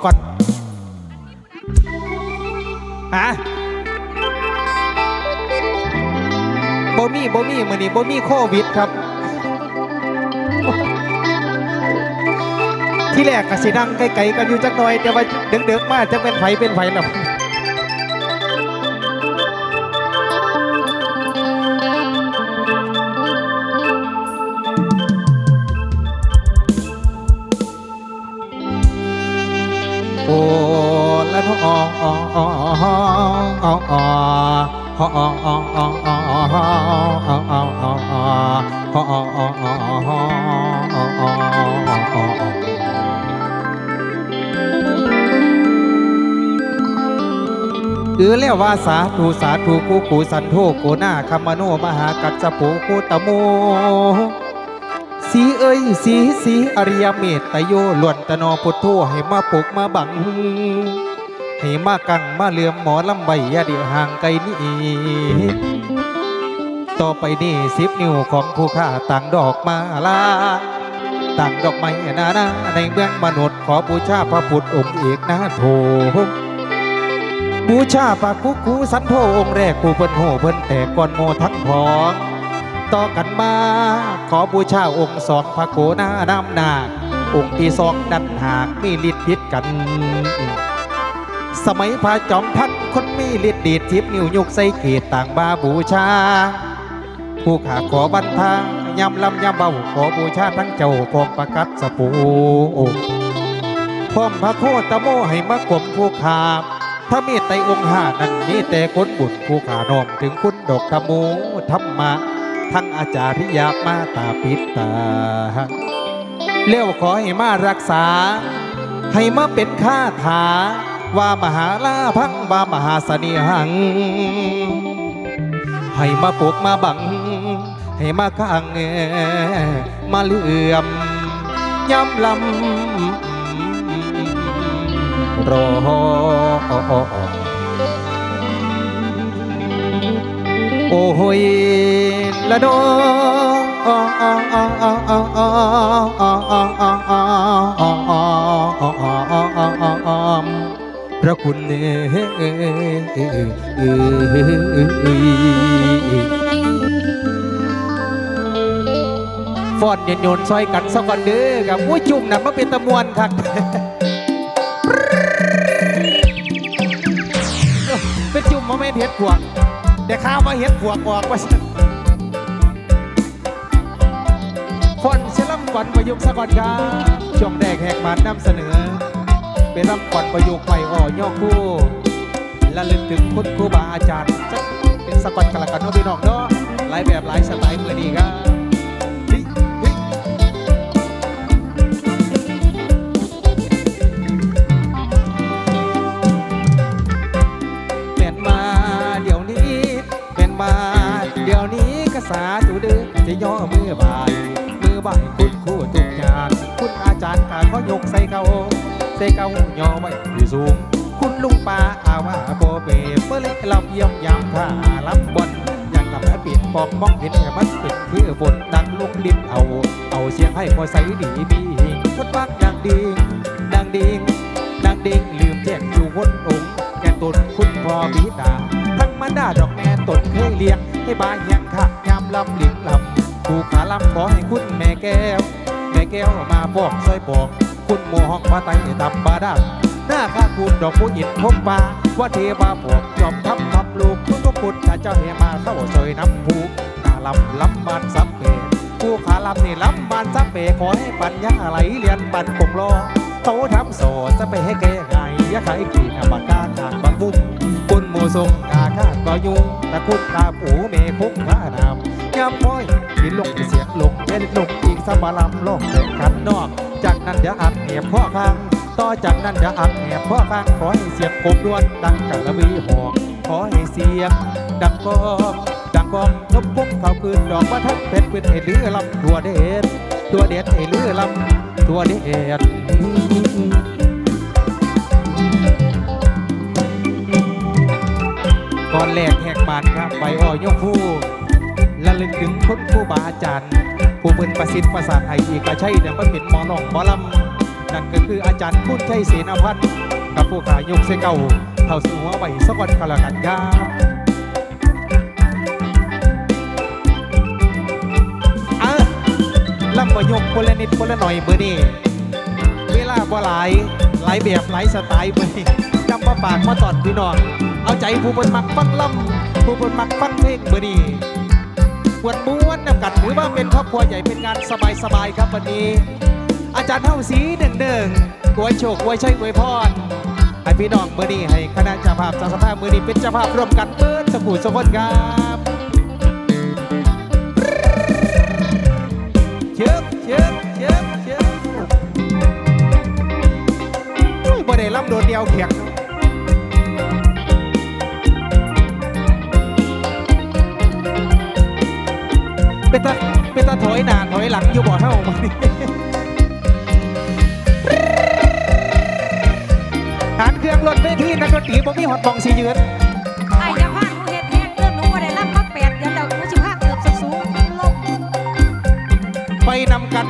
ก่อนฮะโบมี่โบมี่มือนี้โบมี่โควิดครับ ที่แรกกสิดังไกลๆกันอยู่จักหน่อยแต่ว่าเดึกๆมากจะเป็นไฟเป็นไฟแล้ว เออแล้วว่าสาธุสาธุกูกูสันโทโกนาคามโนมหากัจจปูโคตโมสีเอ้ยสีสีอริยเมตตโยล้วนตนอพุทโธให้มาปลุกมาบังให้มากังมาเลื่อมหมอลำใบยาเดียวห่างไกลนี้ต่อไปนี่สิบนิ้วของผู้ข้าต่างดอกมาลาต่างดอกไม้นานาในเมืองมนุษย์ขอบูชาพระพุทธองค์เอกนาโถ บูชาปากคุกคูสันโธองค์แรกผู้เพิ่นโหเพิ่นแต่ก่อนโมทั้งพองต่อกันมา ขอบูชาองค์สองพระโกนานำนาองค์ที่สองดันหากมีฤทธิ์พิษกัน สมัยพระจอมทันคนมีฤทธิ์ดีดทิพนิ้วยุกใส่เกตต่างบาบูชา ผู้ขาขอบันทางยำลำยำเบาขอบูชาทั้งเจ้าของประกัดสปูพร้อมพระโคตโมให้มากลมผู้ขา พระเมตไตรองค์ห้านั้นมีแต่คนบุญผู้ขาน้อมถึงคุณดอกธมโมธรรมะ ทั้งอาจาริยามาตาปิตาเลี้ยวขอให้มารักษา ให้มาเป็นข้าถา ว่ามหาลาพังว่ามหาเสนีหัง ให้มาปกมาบัง ให้มาข้างแงมาเหลื่อมย้ำลำ รอโอ้ยละดอพระคุณเฟอดยนยนซอยกันสักวันเด้อกับมุ้ยจุ่มนะมาเป็นตะมวนครับ เป็นจุ่มมาไม่เห็ดพวก แต่ข้าวมาเห็ดพวกออกว่าซั่นฟอนเชลัมก่อนประยุกต์สะก่อนครับช่วงแรกแหกมานำเสนอเป็นลำก่อนประยุกต์ไปอ่อย่อคู่และลึกถึงคุณครูบาอาจารย์จะเป็นสะก่อนกันละกันเนาะพี่น้องเนาะหลายแบบหลายสไตล์มือดีครับ จารย์ขายกใส่เกาใส่เกาย่อไว้ที่สูง คุณลุงป้าอาว่าโบเปเมื่อเลเราเยี่ยมยามท่าลำบนอย่างกับแม่ปิดปองมองเห็นแค่มันเป็นคือฝนดังลุกลิ้นเอา เอาเสียงให้พอใส่ดีมีหิงคนบักดังดิงดังดิงดังดิงลืมแจ้งอยู่วนองค์แก่ตนคุณพ่อบิดาทั้งมันดาดอกแม่ตนเคยเลี้ยงให้บายเฮียงค่ะยามลำลิ้นลำผู้ขาลำขอให้คุณแม่แก้ว แก้วมาบอกซอยบอกคุณโมห้องพระไตรตับบาดาหน้าข้าคุณดอกผู้อินพบปาว่าเทวาพวกยอมทำทำลูกทุกทุกพุทธเจ้าเฮมาเข้าซอยน้ำผูตาลำลำบานสับเปผู้ขาลำนี่ลำบานสับเปขอให้ปัญญาไหลเรียนปันคงรอเขาทำโสดจะไปให้แก้ไงยะไขกีนบักกาขางบักบุ้งคุณหมูทรงกาคาดก็ยุงตะคุดตาผูเมพุกพระนามยามพ้อยดินลงเสียงลงเป็นลงอี สมาลำลงแข่งขันนอก จากนั้นจะอัดเหนียบพ่อข้างต่อจากนั้นจะอัดแหบพ่อข้างขอให้เสียงกบดวนดังกะละวีหอกขอให้เสียงดังกองดังกองนบพุ่มเขาคืนดอกว่าทัดเป็ดเป็นให้เลือลำตัวเด็ดตัวเด็ดให้เลือลำตัวเด็ดก่อนแรกแหกบานครับใบอ้อยยกผู้และลึกถึงคุณครูบาอาจารย์ ผู้เป็นประสิทธิ์ภาษาไทยอีกก็ใช่เนี่ยมันเป็นหมอหนองหมอลำนั่นก็คืออาจารย์คุณชัยศรีนพัฒน์กับผู้ขายกเสเก่าเข้าสู่หัวใบสะกอนกละกันครับอะลำประยกคนละนิดคนละหน่อยเบอร์นี้เวลาบ่หลายหลายแบบหลายสไตล์เบอร์นี้จำมาปากมาตอดพี่น้องเอาใจผู้บนมักฟังลำผู้บนมักฟังเพลงเบอร์นี้ ปวดม้วนนำกันถือว่าเป็นครอบครัวใหญ่เป็นงานสบายๆครับวันนี้ อาจารย์เท่าสีหนึ่งหนึ่งกวยโชคกวยชัยกวยพรให้พี่น้องมือนี้ให้คณะเจ้าภาพจ้าสภาพมือนี้เป็นเจ้าภาพร่วมกันเปิดสกูสกุลครับเชิบเชิบเชิบเชิบอุ้ยบ่ได้ลำโดดเดียวเขียง ตาเป็นตาถอยหน้าถอยหลังอยู่บ่อเท่ามานี่หานเครื่องรถเวทีนักดนตรีบ่มีหอดบองสียืนไอ้อยาพาหนูเฮ็ดแห้งเด้อหนูบ่ได้รับมาแปดเดือนแล้วหนูสิพาเติบสูงๆลงไปนำกัน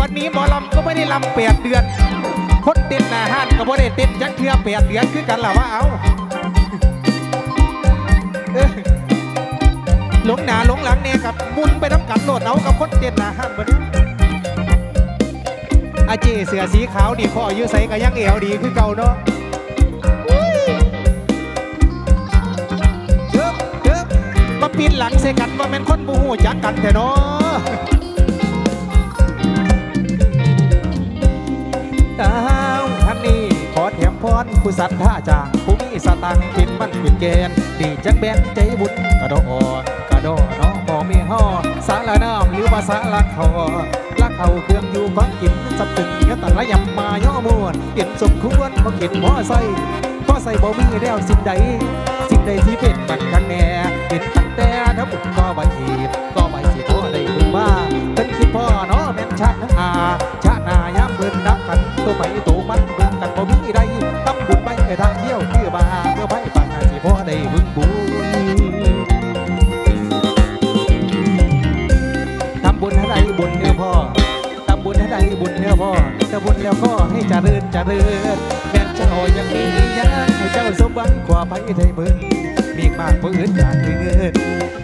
วันนี้หมอลำก็ไม่ได้ลำแปดเดือน คนเต้นหน้าห้านก็บ่ได้เต้นยักเทือแปดเดือนคือกันล่ะว่าเอา หลงหนาหลงหลังเนี่ยกับมุนไปน้ำกันโหลดเอากับคนเต้นหนาห้านบ่นี้อาเจเสือสีขาวนี่พ่ออายุใสก็ยังเอวดีคือเก่าเนาะเยิบเยิบมาปีนหลังใส่กันว่าแม่นคนบูหูจักกันแต่เนาะดาวท่านนี้ขอแถมพรผู้สัตว์ท่าจางผู้มีสตังค์เป็นมันเป็นเกณฑ์ดีจังแบนใจบุญกระโดด ดดน้องพอมีห่อสารน้ำหรือภาษาลักคอลักเขาเครื่องอยู่ของกินสับตึงยะตะละยำมาย่อมวนเห็นสมควรบ่เห็นบ่ใส่พอใส่บ่มีแล้วสิ่งใด สิ่งใดที่เป็นบันกันแน่เป็นตั้งแต่ถ้าบุญก็ใบหีบก็ใบสิพ่อได้ถึงว่าเป็นคิดพ่อเนาะแม่นชาติอาชาติหนายามเบิ่นนับกันตัวไปตัว เริญเจริญแม่เจ้ายังมียังให้เจ้าสมหวังขวาไปไทยเบิ่งมีมากบ่อื่นอยากคือเงิน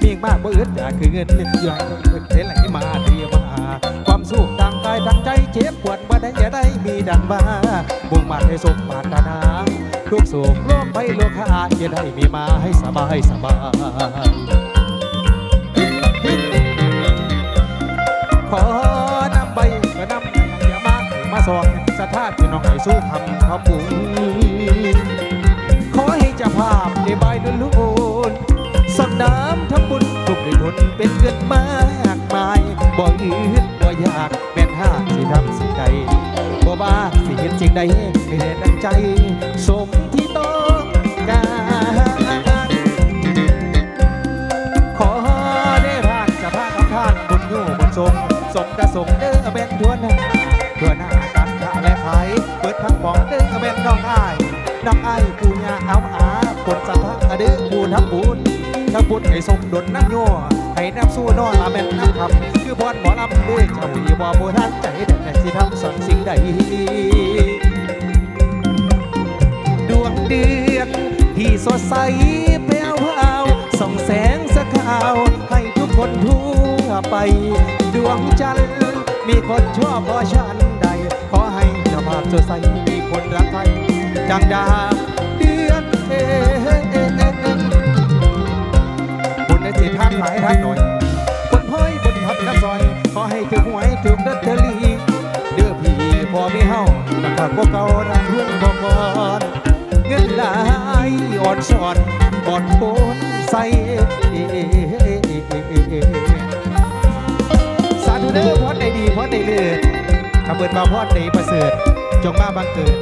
มีมากบ่อื่นอยากคือเงินเล่นอยู่เพิ่นเทไหลมาดีมา ความสุขทางกายทางใจเจ็บปวดบ่ได้อย่าได้มีดังมาบุ่งมาให้สมปรารถนาทุกสุขโลกไปโลกาอย่าได้มีมาให้สบายสบาย สู้คำขอบคุญขอให้จ้าภาพได้ใบดุลูนสดน้ำทำบุญทุกได้ทนเป็นเงินมากมายบ่อืดบ่อยากแม่นห้าสิทำสิ่งใดบ่บ้าสิเห็นสิ่งใดไม่ได้ดังใจ สมที่ต้องการขอได้พานจะพากับท่านบุญอยู่บนทรงสมกระสงเทั้งของเด้อเป็นน้องอ้ายน้องอ้ายปูญาเอาอาคนสัทธาเด้อปูทับบุญถ้าบุญให้สมดลน้ำโย่ให้น้ำสู้นอนละแม่นน้ำคำคือบอนหมอลำด้วยเจ้าีบ่โบทันใจแต่แต่สิทำสั่งสิ่งใดดวงเดือนที่สดใสแผ้วพราวส่องแสงสกาวให้ทุกคนทั่วไป ดวงจันทร์มีคนชอบพอฉันใดขอให้าภาพสดใสมีคนรักใครจังดาเดือนเอ็นบุญในสิท่านหลายท่านหน่อยบนห้อยบนทับกระซอย ขอให้ถึงหวยถึงลอตเตอรี่เดือพี่พอมีเฮาตั้งแต่พวกเก่าดังเพื่อนบอกก่อนเงินหลายอ่อนสอนบ่อนโอนใส่สาธุเด้อพอดได้ดีพอดได้เลือดขับเบิดมาพอดได้ประเสริฐ จงมาบังเกิด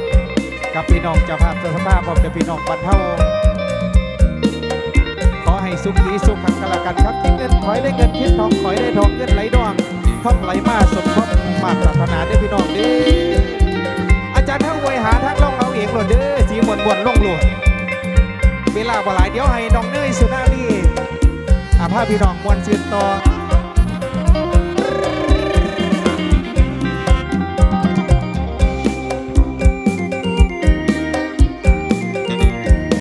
กับพี่น้องเจ้าภาพเจ้าภาพพร้อมจะพี่น้องบรรเทาขอให้สุขดีสุขขังกันละกันครับคิดเงินขอให้ได้เงินคิดทองขอให้ได้ทองเงินไหลดวงท่องไหลมาสมทบมาปรารถนาด้พี่น้องด้อาจารย์ทั้งวยหาทั้งล่องเอาเองหลดเด้อสีมวนมวนล่องหลดเวลาบ่หลายเดี๋ยวให้น้องเนยสุนารีอาภาพี่น้องมวนซืนต่อ